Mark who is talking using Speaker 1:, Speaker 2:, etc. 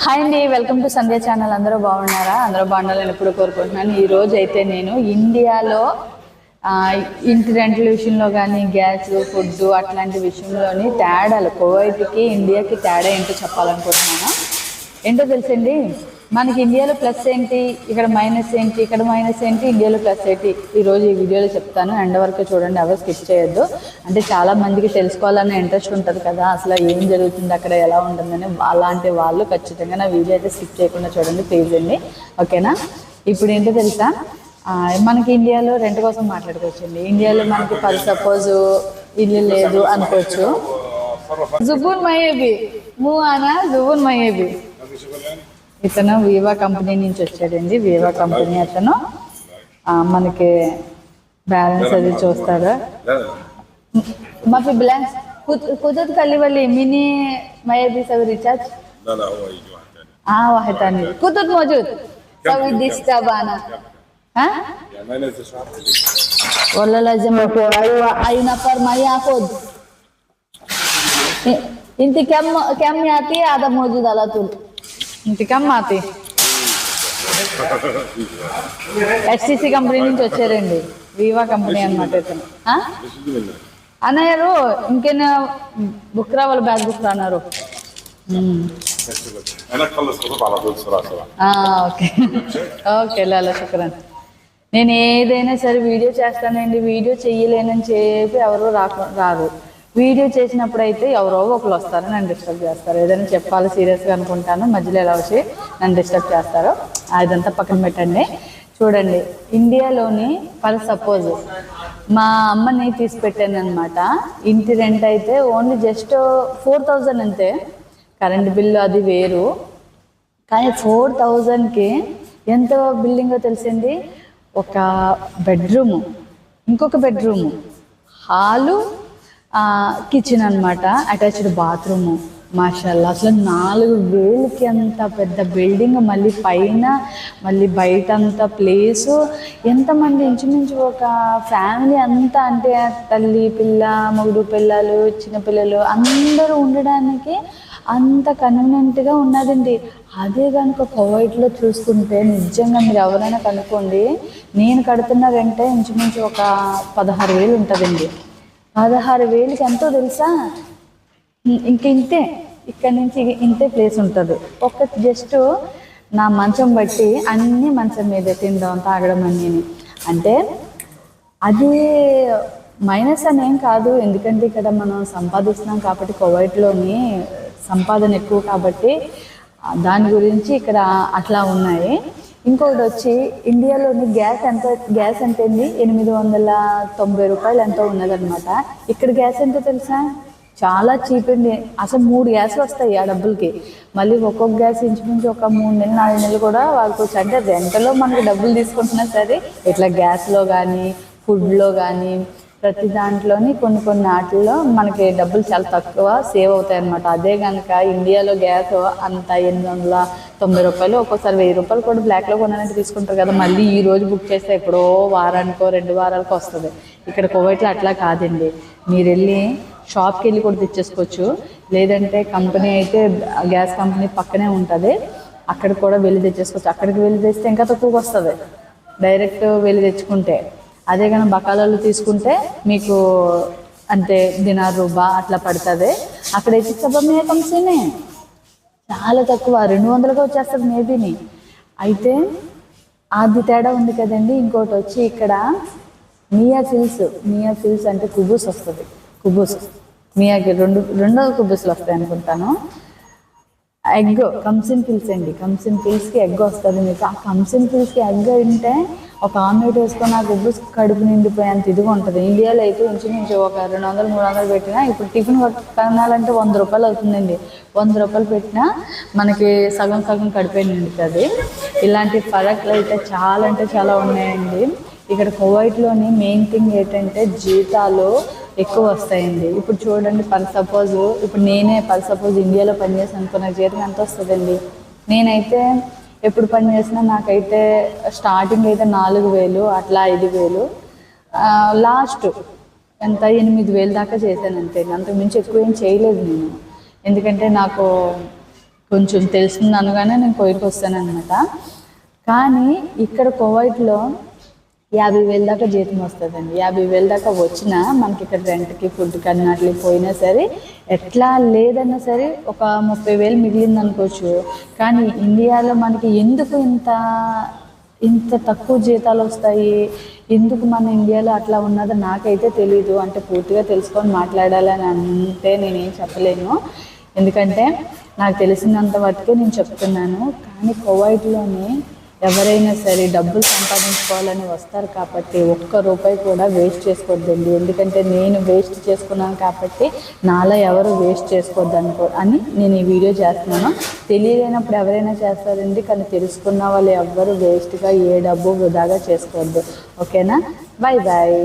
Speaker 1: Hi అండి welcome to Sandhya channel అందరూ బాగున్నారా? అందరూ బాగుండాలని ఎప్పుడు కోరుకుంటున్నాను. ఈ రోజు అయితే నేను ఇండియాలో ఇంటి రెంట్ల విషయంలో కానీ గ్యాస్ ఫుడ్ అట్లాంటి విషయంలోని తేడాలు కువైట్కి ఇండియాకి తేడా ఏంటో చెప్పాలనుకుంటున్నాను. ఏంటో తెలుసండి? మనకి ఇండియాలో ప్లస్ ఏంటి? ఇక్కడ మైనస్ ఏంటి? ఇక్కడ మైనస్ ఏంటి? ఇండియాలో ప్లస్ ఏంటి? ఈ రోజు ఈ వీడియోలో చెప్తాను. ఎండ్ వరకు చూడండి. ఎవరు స్కిప్ చేయొద్దు. అంటే చాలా మందికి తెలుసుకోవాలనే ఇంట్రెస్ట్ ఉంటుంది కదా. అసలు ఏం జరుగుతుంది అక్కడ? ఎలా ఉంటుందని అలాంటి వాళ్ళు ఖచ్చితంగా నా వీడియో అయితే స్కిప్ చేయకుండా చూడండి ప్లీజ్ అండి. ఓకేనా ఇప్పుడు ఏంటో తెలుసా? మనకి ఇండియాలో రెంట్ కోసం మాట్లాడుకోవచ్చండి. ఇండియాలో మనకి పది సపోజ్ ఇల్లు లేదు అనుకోవచ్చు. జుబున్ మయేబి మూ అనా జుబున్ మయేబి ఇతను వివా కంపెనీ मन के వివా కంపెనీ అతను. మనకి బ్యాలెన్స్ అది చూస్తాడు. మాఫీ బ్యాలెన్స్ కుదరదు वाली मिनी मैं भी सब रिचार्ज
Speaker 2: हाँ वह था मौजूद
Speaker 1: सब डिस्टर्ब आना हाँ वाला को आयु आयु ना पर क्या क्या आती है आधा मौजूद आला तुल ఇంటికా మాతి. ఎస్సిసి కంపెనీ నుంచి వచ్చారండి. వివా కంపెనీ అనమాట ఇతను. అన్నయ్యారు ఇంకేనా బుక్ రావాలి బ్యాగ్ బుక్ రాన్నారు. ఓకే. ఓకే లాలా శుక్రాన్. నేను ఏదైనా సరే వీడియో చేస్తానండి. వీడియో చెయ్యలేనని చెప్పి ఎవరు రాకు రారు. వీడియో చేసినప్పుడు అయితే ఎవరో ఒకరు వస్తారు నన్ను డిస్టర్బ్ చేస్తారు. ఏదైనా చెప్పాలి సీరియస్గా అనుకుంటాను మధ్యలో ఎలా వచ్చి నన్ను డిస్టర్బ్ చేస్తారు అదంతా పక్కన పెట్టండి. చూడండి ఇండియాలోని ఫర్ సపోజ్ మా అమ్మని తీసి పెట్టాను అనమాట ఇంటి రెంట్ అయితే ఓన్లీ జస్ట్ ఫోర్ థౌజండ్ అంతే. కరెంట్ బిల్లు అది వేరు. కానీ ఫోర్ థౌజండ్కి ఎంత బిల్డింగో తెలిసింది? ఒక బెడ్రూము. ఇంకొక బెడ్రూము. హాలు కిచెన్ అన్నమాట అటాచ్డ్ బాత్రూము మాషాల్లా అసలు నాలుగు వేలకి అంత పెద్ద బిల్డింగ్ మళ్ళీ పైన మళ్ళీ బయట అంత ప్లేసు ఎంతమంది ఇంచుమించు ఒక ఫ్యామిలీ అంతా అంటే తల్లి పిల్ల మొగుడు పిల్లలు చిన్నపిల్లలు అందరూ ఉండడానికి అంత కన్వీనియంట్గా ఉన్నదండి. అదే కనుక కోవైట్లో చూసుకుంటే నిజంగా మీరు ఎవరైనా కనుక్కోండి నేను కడుతున్న రెంటే ఇంచుమించు ఒక పదహారు వేలు ఉంటుందండి. పదహారు వేలకి ఎంతో తెలుసా? ఇంక ఇంతే. ఇక్కడ నుంచి ఇంతే ప్లేస్ ఉంటుంది. ఒక్క జస్ట్ నా మంచం బట్టి అన్నీ మంచం మీద తినడం తాగడం అన్నీ అంటే అది మైనస్ అని ఏం కాదు. ఎందుకంటే ఇక్కడ మనం సంపాదిస్తున్నాం కాబట్టి కువైట్లోని సంపాదన ఎక్కువ కాబట్టి దాని గురించి ఇక్కడ అట్లా ఉన్నాయి. ఇంకొకటి వచ్చి ఇండియాలోని గ్యాస్ ఎంత గ్యాస్ ఎంత ఏంది ఎనిమిది వందల తొంభై రూపాయలు ఎంతో ఉన్నదనమాట ఇక్కడ గ్యాస్ ఎంత తెలుసా? చాలా చీప్ అండి. అసలు మూడు గ్యాస్లు వస్తాయి ఆ డబ్బులకి. మళ్ళీ ఒక్కొక్క గ్యాస్ ఇంచుమించు ఒక మూడు నెలలు నాలుగు నెలలు కూడా వాడుకోవచ్చు అంటే రెంటలో మనకి డబ్బులు తీసుకుంటున్నా సరే ఇట్లా గ్యాస్లో కానీ ఫుడ్లో కానీ ప్రతి దాంట్లోని కొన్ని కొన్ని వాటిల్లో మనకి డబ్బులు చాలా తక్కువ సేవ్ అవుతాయి అనమాట అదే కనుక ఇండియాలో గ్యాస్ అంత ఎనిమిది వందల తొంభై రూపాయలు ఒక్కోసారి వెయ్యి రూపాయలు కూడా బ్లాక్లో కొనాలంటే తీసుకుంటారు కదా. మళ్ళీ ఈ రోజు బుక్ చేస్తే ఎప్పుడో వారానికో రెండు వారాలకు వస్తుంది. ఇక్కడ కువైట్లో అట్లా కాదండి. మీరు వెళ్ళి షాప్కి వెళ్ళి కూడా తెచ్చేసుకోవచ్చు. లేదంటే కంపెనీ అయితే గ్యాస్ కంపెనీ పక్కనే ఉంటుంది. అక్కడ కూడా వెళ్ళి తెచ్చేసుకోవచ్చు. అక్కడికి వెళ్ళి తెస్తే ఇంకా తక్కువకి వస్తుంది. డైరెక్ట్ వెళ్ళి తెచ్చుకుంటే. అదే కానీ బకాలలో తీసుకుంటే మీకు అంటే దినార్ రూబా అట్లా పడుతుంది. అక్కడైతే సభమే కంపెనీ చాలా తక్కువ రెండు వందలుగా వచ్చేస్తుంది మేబీని అయితే అది తేడా ఉంది కదండి ఇంకోటి వచ్చి ఇక్కడ మియా ఫిల్స్ మియా ఫిల్స్ అంటే కుబూస్ వస్తుంది కుబూస్. మియాకి రెండు రెండో కుబూస్లు వస్తాయి అనుకుంటాను. ఎగ్ కంసిన్ పిల్స్ అండి కంసిన్ పిల్స్కి ఎగ్ వస్తుంది మీకు. ఆ కంసిన్ పిల్స్కి ఎగ్ ఉంటే ఒక ఆమ్లెట్ వేసుకొని ఆ గుడ్డు కడుపు నిండిపోయేంత ఇదిగా ఉంటుంది. ఇండియాలో అయితే ఇంచుమించు ఒక రెండు వందలు మూడు వందలు పెట్టినా ఇప్పుడు టిఫిన్ కొనాలంటే వంద రూపాయలు అవుతుందండి. వంద రూపాయలు పెట్టినా మనకి సగం సగం కడిపోయి నిండుతుంది. ఇలాంటి ఫరక్లు అయితే చాలా అంటే చాలా ఉన్నాయండి. ఇక్కడ కువైట్లోని మెయిన్ థింగ్ ఏంటంటే జీతాలు ఎక్కువ వస్తాయండి. ఇప్పుడు చూడండి పర్ సపోజ్ ఇప్పుడు నేనే పర్ సపోజ్ ఇండియాలో పనిచేసి అనుకున్న జీతం ఎంత వస్తుందండి? నేనైతే ఎప్పుడు పని చేసినా నాకైతే స్టార్టింగ్ అయితే నాలుగు వేలు అట్లా ఐదు వేలు. లాస్ట్ ఎంత? ఎనిమిది వేలు దాకా చేశాను అంతే. అంతకు మించి ఎక్కువ ఏం చేయలేదు నేను. ఎందుకంటే నాకు కొంచెం తెలిసింది అనగానే నేను కోయిట్కి వస్తాను అనమాట కానీ ఇక్కడ కోవైట్లో యాభై వేల దాకా జీతం వస్తుందండి. యాభై వేల దాకా వచ్చినా మనకి ఇక్కడ రెంట్కి ఫుడ్కి అన్నట్లు పోయినా సరే ఎట్లా లేదన్నా సరే ఒక ముప్పై వేలు మిగిలింది అనుకోవచ్చు కానీ ఇండియాలో మనకి ఎందుకు ఇంత ఇంత తక్కువ జీతాలు వస్తాయి? ఎందుకు మన ఇండియాలో అట్లా ఉన్నదో నాకైతే తెలీదు. అంటే పూర్తిగా తెలుసుకొని మాట్లాడాలని అంటే నేనేం చెప్పలేను. ఎందుకంటే నాకు తెలిసినంత వరకే నేను చెప్తున్నాను. కానీ కువైట్లోని ఎవరైనా సరే డబ్బులు సంపాదించుకోవాలని వస్తారు కాబట్టి ఒక్క రూపాయి కూడా వేస్ట్ చేసుకోవద్దండి. ఎందుకంటే నేను వేస్ట్ చేసుకున్నాను కాబట్టి నాలో ఎవరు వేస్ట్ చేసుకోవద్దు అనుకో అని నేను ఈ వీడియో చేస్తున్నాను. తెలియలేనప్పుడు ఎవరైనా చేస్తారండి కానీ తెలుసుకున్న వాళ్ళు ఎవ్వరు వేస్ట్గా ఏ డబ్బు వృధాగా చేసుకోవద్దు. ఓకేనా? Bye bye